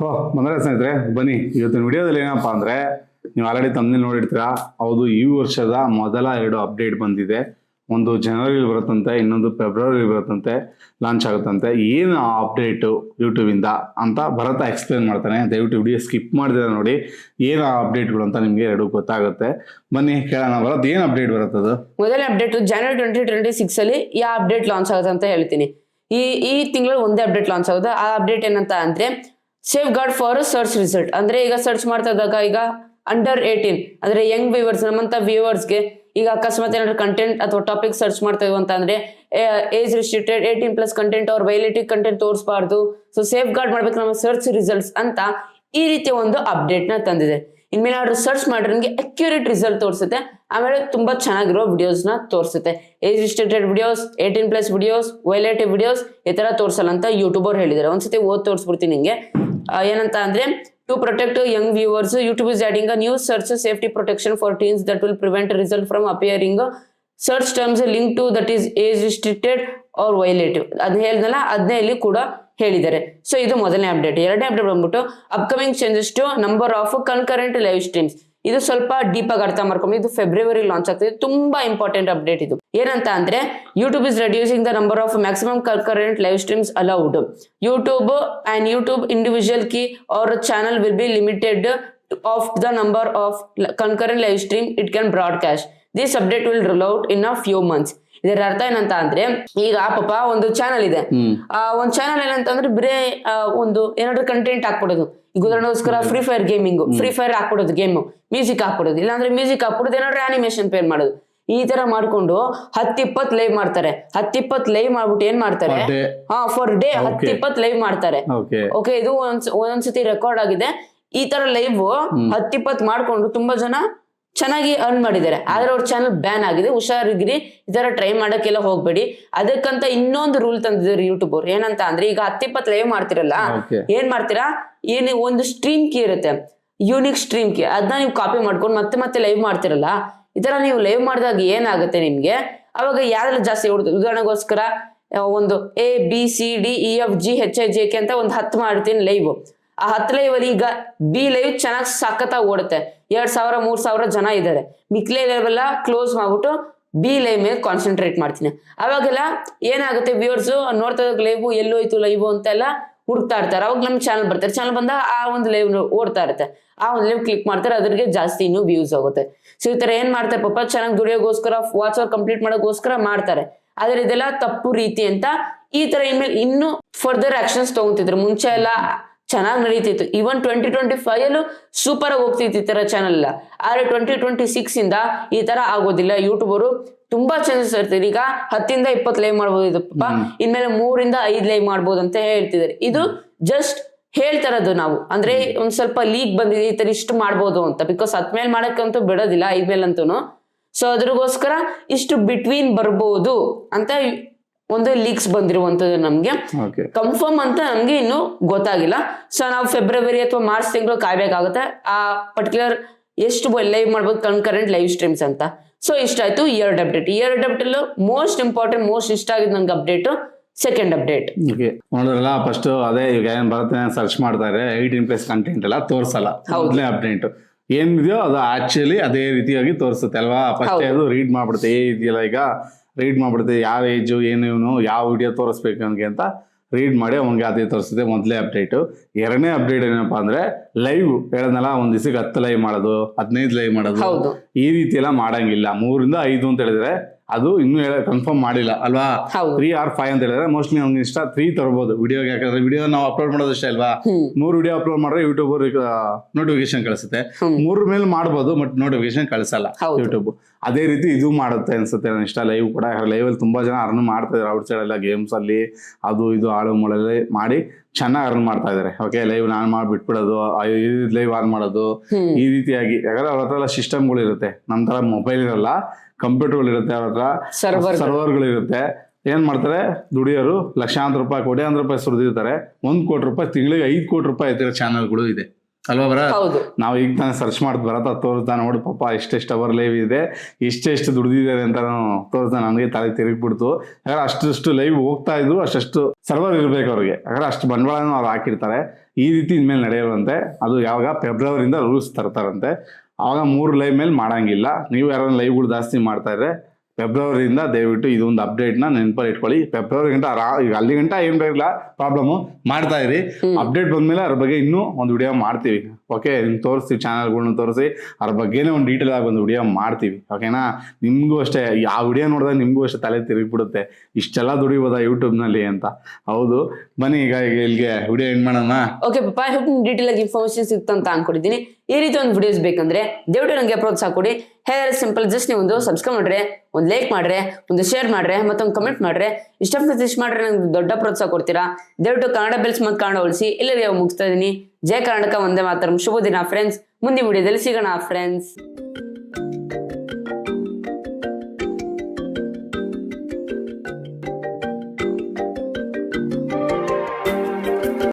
ಹೋ, ಬಂದ್ರೆ ಸ್ನೇಹಿತರೆ, ಬನ್ನಿ. ಇವತ್ತಿನ ವಿಡಿಯೋದಲ್ಲಿ ಏನಪ್ಪಾ ಅಂದ್ರೆ, ನೀವು ಆಲ್ರೆಡಿ ತಮ್ಮಲ್ಲಿ ನೋಡಿರ್ತೀರಾ? ಹೌದು, ಈ ವರ್ಷದ ಮೊದಲ ಎರಡು ಅಪ್ಡೇಟ್ ಬಂದಿದೆ. ಒಂದು ಜನವರಿಲಿ ಬರುತ್ತಂತೆ, ಇನ್ನೊಂದು ಫೆಬ್ರವರಿ ಬರುತ್ತಂತೆ ಲಾಂಚ್ ಆಗುತ್ತಂತೆ. ಏನು ಆ ಅಪ್ಡೇಟು ಯೂಟ್ಯೂಬಿಂದ ಅಂತ ಭರತ ಎಕ್ಸ್ಪ್ಲೇನ್ ಮಾಡ್ತಾನೆ. ದಯವಿಟ್ಟು ವಿಡಿಯೋ ಸ್ಕಿಪ್ ಮಾಡಿದ್ರೆ ನೋಡಿ. ಏನು ಆ ಅಪ್ಡೇಟ್ಗಳು ಅಂತ ನಿಮಗೆ ಎರಡು ಗೊತ್ತಾಗುತ್ತೆ. ಬನ್ನಿ, ಕೇಳೋಣ. ಭರತ್, ಏನು ಅಪ್ಡೇಟ್ ಬರುತ್ತದು ಮೊದಲನೇ ಅಪ್ಡೇಟ್ ಜನವರಿ ಟ್ವೆಂಟಿ ಟ್ವೆಂಟಿ ಸಿಕ್ಸ್ ಅಲ್ಲಿ ಯಾವ ಅಪ್ಡೇಟ್ ಲಾಂಚ್ ಆಗುತ್ತೆ ಅಂತ ಹೇಳ್ತೀನಿ. ಈ ಈ ತಿಂಗಳು ಒಂದೇ ಅಪ್ಡೇಟ್ ಲಾಂಚ್ ಆಗುತ್ತೆ. ಆ ಅಪ್ಡೇಟ್ ಏನಂತ ಅಂದ್ರೆ safeguard for search result ಅಂದ್ರೆ ಈಗ ಸರ್ಚ್ ಮಾಡ್ತಾ ಇದ್ದಾಗ ಈಗ ಅಂಡರ್ ಏಟೀನ್ ಅಂದ್ರೆ ಯಂಗ್ ವ್ಯೂವರ್ಸ್ ನಮ್ಮಂತ ವ್ಯೂವರ್ಸ್ಗೆ ಈಗ ಅಕಸ್ಮಾತ್ ಏನಾದ್ರು ಕಂಟೆಂಟ್ ಅಥವಾ ಟಾಪಿಕ್ ಸರ್ಚ್ ಮಾಡ್ತಾ ಅಂತ ಅಂದ್ರೆ age restricted eighteen plus content ಅವ್ರ ವೈಲೇಟಿವ್ ಕಂಟೆಂಟ್ ತೋರಿಸಬಾರ್ದು. ಸೊ ಸೇಫ್ ಗಾರ್ಡ್ ಮಾಡ್ಬೇಕು ನಮ್ಮ ಸರ್ಚ್ ರಿಸಲ್ಟ್ಸ್ ಅಂತ ಈ ರೀತಿಯ ಒಂದು ಅಪ್ಡೇಟ್ನ ತಂದಿದೆ. ಇನ್ಮೇಲೆ ಸರ್ಚ್ ಮಾಡಿದ್ರೆ ನಿಮಗೆ ಅಕ್ಯುರೇಟ್ ರಿಸಲ್ಟ್ ತೋರಿಸುತ್ತೆ. ಆಮೇಲೆ ತುಂಬಾ ಚೆನ್ನಾಗಿರೋ ವಿಡಿಯೋಸ್ನ ತೋರಿಸುತ್ತೆ. Age restricted videos eighteen plus videos violative videos ಈ ತರ ತೋರಿಸಲ್ಲ ಅಂತ ಯೂಟ್ಯೂಬರ್ ಹೇಳಿದ್ದಾರೆ. ಒಂದ್ಸತಿ ಓದ್ ತೋರಿಸ್ಬಿಡ್ತೀನಿ ಆ, ಏನಂತ ಅಂದ್ರೆ to protect young viewers YouTube is adding new search safety protection for teens that will prevent result from appearing search terms link to that is age restricted or violative ಅದ್ ಹೇಳ್ದಲ್ಲ ಅದನ್ನೇ ಇಲ್ಲಿ ಕೂಡ ಹೇಳಿದ್ದಾರೆ. ಸೊ ಇದು ಮೊದಲನೇ ಅಪ್ಡೇಟ್ ಎರಡನೇ update ಬಂದ್ಬಿಟ್ಟು upcoming changes to number of concurrent live streams ಇದು ಸ್ವಲ್ಪ ಡೀಪ್ ಆಗಿ ಅರ್ಥ ಮಾಡ್ಕೊಂಡು ಇದು ಫೆಬ್ರವರಿ ಲಾಂಚ್ ಆಗ್ತಿದೆ ತುಂಬಾ ಇಂಪಾರ್ಟೆಂಟ್ ಅಪ್ಡೇಟ್ ಇದು. ಏನಂತ ಅಂದ್ರೆ YouTube is reducing the number of maximum concurrent live streams allowed YouTube and YouTube individual key or channel will be limited of the number of concurrent live stream it can broadcast this update will roll out in a few months ಇದರ ಅರ್ಥ ಏನಂತ ಅಂದ್ರೆ ಈಗ ಪಾಪ ಒಂದು channel ಇದೆ. ಆ ಒಂದ್ ಚಾನಲ್ ಏನಂತಂದ್ರೆ ಬರೇ ಆ, ಒಂದು ಏನಾದ್ರು ಕಂಟೆಂಟ್ ಹಾಕ್ಬಿಡೋದು. ಈಗ ಉದಾಹರಣೆಗೋಸ್ಕರ free fire gaming free fire ಹಾಕ್ಬಿಡೋದು game music ಹಾಕ್ಬಿಡೋದು. ಇಲ್ಲಾಂದ್ರೆ ಮ್ಯೂಸಿಕ್ ಹಾಕ್ಬಿಡೋದು ಏನಾದ್ರು ಆನಿಮೇಷನ್ ಪೇರ್ ಮಾಡೋದು. ಈ ತರ ಮಾಡ್ಕೊಂಡು ಹತ್ತಿಪ್ಪತ್ ಲೈವ್ ಮಾಡ್ತಾರೆ. ಹತ್ತಿಪ್ಪತ್ ಲೈವ್ ಮಾಡ್ಬಿಟ್ಟು ಏನ್ ಮಾಡ್ತಾರೆ. ಹಾ ಫಾರ್ ಡೇ ಹತ್ತಿಪ್ಪತ್ ಲೈವ್ ಮಾಡ್ತಾರೆ. ಓಕೆ ಇದು ಒಂದ್ ಒಂದೊಂದ್ಸತಿ ರೆಕಾರ್ಡ್ ಆಗಿದೆ. ಈ ತರ ಲೈವ್ ಹತ್ತಿಪ್ಪತ್ ಮಾಡ್ಕೊಂಡು ತುಂಬಾ ಜನ ಚೆನ್ನಾಗಿ ಅರ್ನ್ ಮಾಡಿದ್ದಾರೆ. ಆದ್ರೆ ಅವ್ರ ಚಾನಲ್ ಬ್ಯಾನ್ ಆಗಿದೆ. ಹುಷಾರಿಗಿರಿ ಈ ತರ ಟ್ರೈ ಮಾಡಕ್ಕೆಲ್ಲ ಹೋಗ್ಬೇಡಿ. ಅದಕ್ಕಂತ ಇನ್ನೊಂದು ರೂಲ್ ತಂದಿದ್ದಾರೆ ಯೂಟ್ಯೂಬ್ ಅವ್ರು. ಏನಂತ ಅಂದ್ರೆ ಈಗ ಹತ್ತಿಪ್ಪತ್ ಲೈವ್ ಮಾಡ್ತಿರಲ್ಲ. ಏನ್ ಮಾಡ್ತೀರಾ? ಏನ್ ಒಂದು ಸ್ಟ್ರೀಮ್ ಕೀ ಇರುತ್ತೆ. ಯೂನಿಕ್ ಸ್ಟ್ರೀಮ್ ಕೀ ಅದನ್ನ ನೀವು ಕಾಪಿ ಮಾಡ್ಕೊಂಡು ಮತ್ತೆ ಮತ್ತೆ ಲೈವ್ ಮಾಡ್ತಿರಲ್ಲ. ಈ ತರ ನೀವು ಲೈವ್ ಮಾಡಿದಾಗ ಏನಾಗುತ್ತೆ ನಿಮ್ಗೆ? ಅವಾಗ ಯಾರೆಲ್ಲ ಜಾಸ್ತಿ ಹೊಡ್ದು ಉದಾಹರಣೆಗೋಸ್ಕರ ಒಂದು A B C D E F G H I J K ಅಂತ ಒಂದು ಹತ್ತು ಮಾಡ್ತೀನಿ ಲೈವ್ ಆ ಹತ್ತು ಲೈವ್ ಈಗ ಬಿ ಲೈವ್ ಚೆನ್ನಾಗಿ ಸಖತ್ತಾಗಿ ಓಡುತ್ತೆ. ಎರಡ್ ಸಾವಿರ, ಮೂರ್ ಸಾವಿರ ಜನ ಇದ್ದಾರೆ ಮಿಕ್ಲೆ ಲೈವ್ ಎಲ್ಲ ಕ್ಲೋಸ್ ಮಾಡ್ಬಿಟ್ಟು ಬಿ ಲೈವ್ ಮೇಲೆ ಕಾನ್ಸಂಟ್ರೇಟ್ ಮಾಡ್ತೀನಿ. ಅವಾಗೆಲ್ಲ ಏನಾಗುತ್ತೆ ವ್ಯೂವರ್ಸ್ ನೋಡ್ತಾ ಲೈವ್ ಎಲ್ಲೋಯ್ತು ಲೈವ್ ಅಂತೆಲ್ಲ ಹುಡುಕ್ತಾ ಇರ್ತಾರೆ. ಅವಾಗ ನಮ್ಮ ಚಾನಲ್ ಬರ್ತಾರೆ. ಚಾನಲ್ ಬಂದ ಆ ಒಂದು ಲೈವ್ ಓಡ್ತಾ ಇರುತ್ತೆ. ಆ ಒಂದು ಲೈವ್ ಕ್ಲಿಕ್ ಮಾಡ್ತಾರೆ. ಅದ್ರಿಗೆ ಜಾಸ್ತಿ ಇನ್ನೂ ವ್ಯೂಸ್ ಆಗುತ್ತೆ ಸೊ ಈ ತರ ಏನ್ ಮಾಡ್ತಾರೆ ಪಾಪ? ಚೆನ್ನಾಗಿ ದುಡಿಯೋಗೋಸ್ಕರ ವಾಚ್ ಅವರ್ ಕಂಪ್ಲೀಟ್ ಮಾಡೋಕ್ಕೋಸ್ಕರ ಮಾಡ್ತಾರೆ. ಆದ್ರೆ ಇದೆಲ್ಲ ತಪ್ಪು ರೀತಿ ಅಂತ ಈ ತರ ಇನ್ಮೇಲೆ ಇನ್ನೂ ಫರ್ದರ್ ಆಕ್ಷನ್ಸ್ ತಗೊಂತಿದ್ರು. ಮುಂಚೆ ಎಲ್ಲ ಚೆನ್ನಾಗಿ ನಡೀತಿತ್ತು. ಇವನ್ ಟ್ವೆಂಟಿ ಟ್ವೆಂಟಿ ಫೈವ್ ಅಲ್ಲೂ ಸೂಪರ್ ಆಗಿ ಹೋಗ್ತಿತ್ತು ಈ ತರ ಚಾನಲ್ ಎಲ್ಲ. ಆದ್ರೆ ಟ್ವೆಂಟಿ ಟ್ವೆಂಟಿ ಸಿಕ್ಸ್ ಇಂದ ಈ ತರ ಆಗೋದಿಲ್ಲ. ಯೂಟ್ಯೂಬರು ತುಂಬಾ ಚಾನಲ್ಸ್ ಇರ್ತಾರೆ ಈಗ ಹತ್ತಿಂದ ಇಪ್ಪತ್ತು ಲೈವ್ ಮಾಡ್ಬೋದು ಇದು ಪಾಪ. ಇನ್ಮೇಲೆ ಮೂರಿಂದ ಐದ್ ಲೈವ್ ಮಾಡ್ಬೋದು ಅಂತ ಹೇಳ್ತಿದ್ದಾರೆ. ಇದು ಜಸ್ಟ್ ಹೇಳ್ತಾರದು ನಾವು. ಅಂದ್ರೆ ಒಂದ್ ಸ್ವಲ್ಪ ಲೀಕ್ ಬಂದಿದೆ ಈ ತರ ಇಷ್ಟು ಮಾಡ್ಬೋದು ಅಂತ. ಬಿಕಾಸ್ ಹತ್ಮೇಲೆ ಮಾಡಕ್ಕಂತೂ ಬಿಡೋದಿಲ್ಲ ಐದ್ ಮೇಲೆ ಅಂತೂ ಸೊ ಅದ್ರಗೋಸ್ಕರ ಇಷ್ಟು ಬಿಟ್ವೀನ್ ಬರ್ಬೋದು ಅಂತ ಒಂದು ಲೀಕ್ಸ್ ಬಂದಿರುವಂತದ್ದು ನಮ್ಗೆ. ಕನ್ಫರ್ಮ್ ಅಂತ ನಮ್ಗೆ ಇನ್ನು ಗೊತ್ತಾಗಿಲ್ಲ. ಸೊ ನಾವು ಫೆಬ್ರವರಿ ಅಥವಾ ಮಾರ್ಚ್ ತಿಂಗಳು ಕಾಯ್ಬೇಕಾಗುತ್ತೆ. ಆ ಪರ್ಟಿಕ್ಯುಲರ್ ಎಷ್ಟು ಲೈವ್ ಮಾಡ್ಬೋದು ಕನ್ಕರೆಂಟ್ ಲೈವ್ ಸ್ಟ್ರೀಮ್ಸ್ ಅಂತ. ಸೊ ಇಷ್ಟ ಆಯ್ತು year update year update update most important most ಇಷ್ಟ ಆಗಿದ್ದು ನಂಗೆ ಅಪ್ಡೇಟ್ ಸೆಕೆಂಡ್ ಅಪ್ಡೇಟ್ ಓಕೆ ನೋಡಿದ್ರಲ್ಲ ಫಸ್ಟ್ ಅದೇ ಈಗ ಏನ್ ಬರುತ್ತೆ ಸರ್ಚ್ ಮಾಡ್ತಾರೆ. ಏಯ್ಟೀನ್ ಪ್ಲಸ್ ಕಂಟೆಂಟ್ ಎಲ್ಲ ತೋರ್ಸಲ್ಲ. ಮೊದಲನೇ ಅಪ್ಡೇಟ್ ಏನಿದೆಯೋ ಅದು ಆಕ್ಚುಲಿ ಅದೇ ರೀತಿಯಾಗಿ ತೋರಿಸುತ್ತೆ ಅಲ್ವಾ? ಫಸ್ಟ್ ಅದು ರೀಡ್ ಮಾಡ್ಬಿಡುತ್ತೆ ಏ ಇದೆಯಲ್ಲ ಈಗ? ರೀಡ್ ಮಾಡ್ಬಿಡುತ್ತೆ ಯಾವ ಏಜು ಏನು ಇವನು, ಯಾವ ವಿಡಿಯೋ ತೋರಿಸ್ಬೇಕು ನನಗೆ ಅಂತ ರೀಡ್ ಮಾಡಿ ಅವನಿಗೆ ಅದೇ ತೋರಿಸಿದೆ ಮೊದಲೇ ಅಪ್ಡೇಟು ಎರಡನೇ ಅಪ್ಡೇಟ್ ಏನಪ್ಪಾ ಅಂದರೆ ಲೈವ್ ಹೇಳದ್ನಲ್ಲ, ಒಂದು ದಿವಸಕ್ಕೆ ಹತ್ತು ಲೈವ್ ಮಾಡೋದು, ಹದಿನೈದು ಲೈವ್ ಮಾಡೋದು. ಈ ರೀತಿ ಎಲ್ಲ ಮಾಡಂಗಿಲ್ಲ. ಮೂರಿಂದ ಐದು ಅಂತ ಹೇಳಿದ್ರೆ ಅದು ಇನ್ನೂ ಹೇಳ ಕನ್ಫರ್ಮ್ ಮಾಡಿಲ್ಲ ಅಲ್ವಾ? ತ್ರೀ ಆರ್ ಫೈವ್ ಅಂತ ಹೇಳಿದ್ರೆ ಮೋಸ್ಟ್ಲಿ ನಮ್ಗೆ ಇಷ್ಟ ತ್ರೀ ತರಬಹುದು ವಿಡಿಯೋಗೆ ಯಾಕಂದ್ರೆ ವಿಡಿಯೋ ನಾವು ಅಪ್ಲೋಡ್ ಮಾಡೋದಷ್ಟೇ ಅಲ್ವಾ? ಮೂರು ವಿಡಿಯೋ ಅಪ್ಲೋಡ್ ಮಾಡಿದ್ರೆ ಯೂಟ್ಯೂಬ್ ನೋಟಿಫಿಕೇಶನ್ ಕಳಿಸುತ್ತೆ. ಮೂರ್ ಮೇಲೆ ಮಾಡ್ಬೋದು ಬಟ್ ನೋಟಿಫಿಕೇಶನ್ ಕಳಿಸಲ್ಲ ಯೂಟ್ಯೂಬ್ ಅದೇ ರೀತಿ ಇದು ಮಾಡುತ್ತೆ ಅನ್ಸುತ್ತೆ ನನ್ನ ಇಷ್ಟ. ಲೈವ್ ಕೂಡ ಲೈವ್ ಅಲ್ಲಿ ತುಂಬಾ ಜನ ಅರ್ನ್ ಮಾಡ್ತಾ ಇದಾರೆ ಔಟ್ ಸೈಡ್ ಎಲ್ಲ ಗೇಮ್ಸ್ ಅಲ್ಲಿ ಅದು ಇದು ಆಳು ಮೂಳಲ್ಲಿ ಮಾಡಿ ಚೆನ್ನಾಗಿ ಅರ್ನ್ ಮಾಡ್ತಾ ಇದಾರೆ. ಓಕೆ ಲೈವ್ ನಾನು ಮಾಡಿ ಬಿಟ್ಬಿಡೋದು ಲೈವ್ ಆನ್ ಮಾಡೋದು ಈ ರೀತಿಯಾಗಿ. ಯಾಕಂದ್ರೆ ಅವ್ರ ಹತ್ರ ಎಲ್ಲ ಸಿಸ್ಟಮ್ಗಳು ಇರುತ್ತೆ. ನಮ್ಮ ತರ ಮೊಬೈಲ್ ಇರಲ್ಲ ಕಂಪ್ಯೂಟರ್ಗಳು ಇರುತ್ತೆ ಅವ್ರ ಹತ್ರ. ಸರ್ವರ್ ಸರ್ವರ್ಗಳು ಇರುತ್ತೆ. ಏನ್ ಮಾಡ್ತಾರೆ? ದುಡಿಯೋರು ಲಕ್ಷಾಂತರ ರೂಪಾಯಿ ಕೋಟ್ಯಾಂತರ ರೂಪಾಯಿ ಸುರಿದಿರ್ತಾರೆ. ಒಂದ್ ಕೋಟಿ ರೂಪಾಯಿ ತಿಂಗಳಿಗೆ ಐದು ಕೋಟಿ ರೂಪಾಯಿ ಎತ್ತಿರೋ ಚಾನಲ್ಗಳು ಇದೆ. ಅಲ್ವಾ ಬರ? ನಾವು ಈಗ ತಾನೇ ಸರ್ಚ್ ಮಾಡಿ ಬರತ್ತ ತೋರಿಸ್ತಾ ನೋಡಿ ಪಾಪ ಎಷ್ಟೆಷ್ಟು ಅವರ್ ಲೈವ್ ಇದೆ ಎಷ್ಟೆಷ್ಟು ದುಡ್ದಿದ್ದಾರೆ ಅಂತ ತೋರಿಸ್ತಾ ನನಗೆ ತಲೆ ತಿರುಗಿಬಿಡ್ತು. ಯಾಕಂದ್ರೆ ಅಷ್ಟಷ್ಟು ಲೈವ್ ಹೋಗ್ತಾ ಇದ್ರು ಅಷ್ಟಷ್ಟು ಸರ್ವರ್ ಇರ್ಬೇಕು ಅವ್ರಿಗೆ. ಯಾಕಂದ್ರೆ ಅಷ್ಟು ಬಂಡವಾಳನ ಅವ್ರು ಹಾಕಿರ್ತಾರೆ. ಈ ರೀತಿ ಇನ್ಮೇಲೆ ನಡೆಯಲ್ವಂತೆ. ಅದು ಯಾವಾಗ ಫೆಬ್ರವರಿಯಿಂದ ರೂಲ್ಸ್ ತರ್ತಾರಂತೆ. ಆವಾಗ ಮೂರು ಲೈವ್ ಮೇಲೆ ಮಾಡಂಗಿಲ್ಲ. ನೀವು ಯಾರು ಲೈವ್ಗಳು ಜಾಸ್ತಿ ಮಾಡ್ತಾ ಇದ್ರೆ ಫೆಬ್ರವರಿಯಿಂದ ದಯವಿಟ್ಟು ಇದೊಂದು ಅಪ್ಡೇಟ್ನ ನೆನಪಲ್ಲಿ ಇಟ್ಕೊಳ್ಳಿ. ಫೆಬ್ರವರಿ ಗಂಟ ಈಗ ಅಲ್ಲಿ ಗಂಟ ಏನು ಬೇಕಿಲ್ಲ ಪ್ರಾಬ್ಲಮ್ ಮಾಡ್ತಾ ಇರಿ. ಅಪ್ಡೇಟ್ ಬಂದ್ಮೇಲೆ ಅದ್ರ ಬಗ್ಗೆ ಇನ್ನೂ ಒಂದು ವಿಡಿಯೋ ಮಾಡ್ತೀವಿ. ಓಕೆ ನಿಮ್ಗೆ ತೋರಿಸ್ತೀವಿ ಚಾನಲ್ಗಳ್ನ ತೋರಿಸಿ ಅದ್ರ ಬಗ್ಗೆನೇ ಒಂದು ಡೀಟೇಲ್ ಆಗಿ ಒಂದು ವಿಡಿಯೋ ಮಾಡ್ತೀವಿ. ಓಕೆನಾ ನಿಮಗೂ ಅಷ್ಟೇ ಆ ವಿಡಿಯೋ ನೋಡಿದಾಗ ನಿಮಗೂ ಅಷ್ಟೇ ತಲೆ ತಿರುಗಿಬಿಡುತ್ತೆ. ಇಷ್ಟೆಲ್ಲ ದುಡಿಬೋದಾ ಯೂಟ್ಯೂಬ್ನಲ್ಲಿ ಅಂತ. ಹೌದು. ಬನ್ನಿ ಈಗ ಇಲ್ಲಿಗೆ ವಿಡಿಯೋ ಎಂಡ್ ಮಾಡೋಣ. ಓಕೆ ಹೋಪ್ ಡೀಟೇಲ್ ಆಗಿ ಇನ್ಫಾರ್ಮೇಶನ್ ಸಿಕ್ತಂತ ಅನ್ಕೊಂಡಿದ್ದೀನಿ. ಈ ರೀತಿ ಒಂದು ವಿಡಿಯೋಸ್ ಬೇಕಂದ್ರೆ ದಯವಿಟ್ಟು ನನಗೆ ಪ್ರೋತ್ಸಾಹ ಕೊಡಿ. ಹೇರ್ ಸಿಂಪಲ್ ಜಸ್ಟ್ ನೀವು ಒಂದು ಸಬ್ಸ್ಕ್ರೈಬ್ ಮಾಡ್ರೆ, ಒಂದು ಲೈಕ್ ಮಾಡ್ರೆ, ಒಂದು ಶೇರ್ ಮಾಡ್ರೆ, ಮತ್ತೊಂದು ಕಮೆಂಟ್ ಮಾಡ್ರೆ ಇಷ್ಟಪಟ್ಟು ಇಷ್ಟ ಮಾಡ್ರೆ ನಂಗೆ ದೊಡ್ಡ ಪ್ರೋತ್ಸಾಹ ಕೊಡ್ತೀರಾ? ದಯವಿಟ್ಟು ಕನ್ನಡ ಬೆಲ್ಸ್ ಮತ್ತು ಕನ್ನಡ ಉಳಿಸಿ ಎಲ್ಲರಿಗೆ ಮುಗಿಸ್ತಾ ಇದ್ದೀನಿ. ಜಯ ಕರ್ನಾಟಕ ಒಂದೇ ಮಾತರಂ. ಶುಭ ದಿನ ಫ್ರೆಂಡ್ಸ್ ಮುಂದಿನ ವಿಡಿಯೋದಲ್ಲಿ ಸಿಗೋಣ ಫ್ರೆಂಡ್ಸ್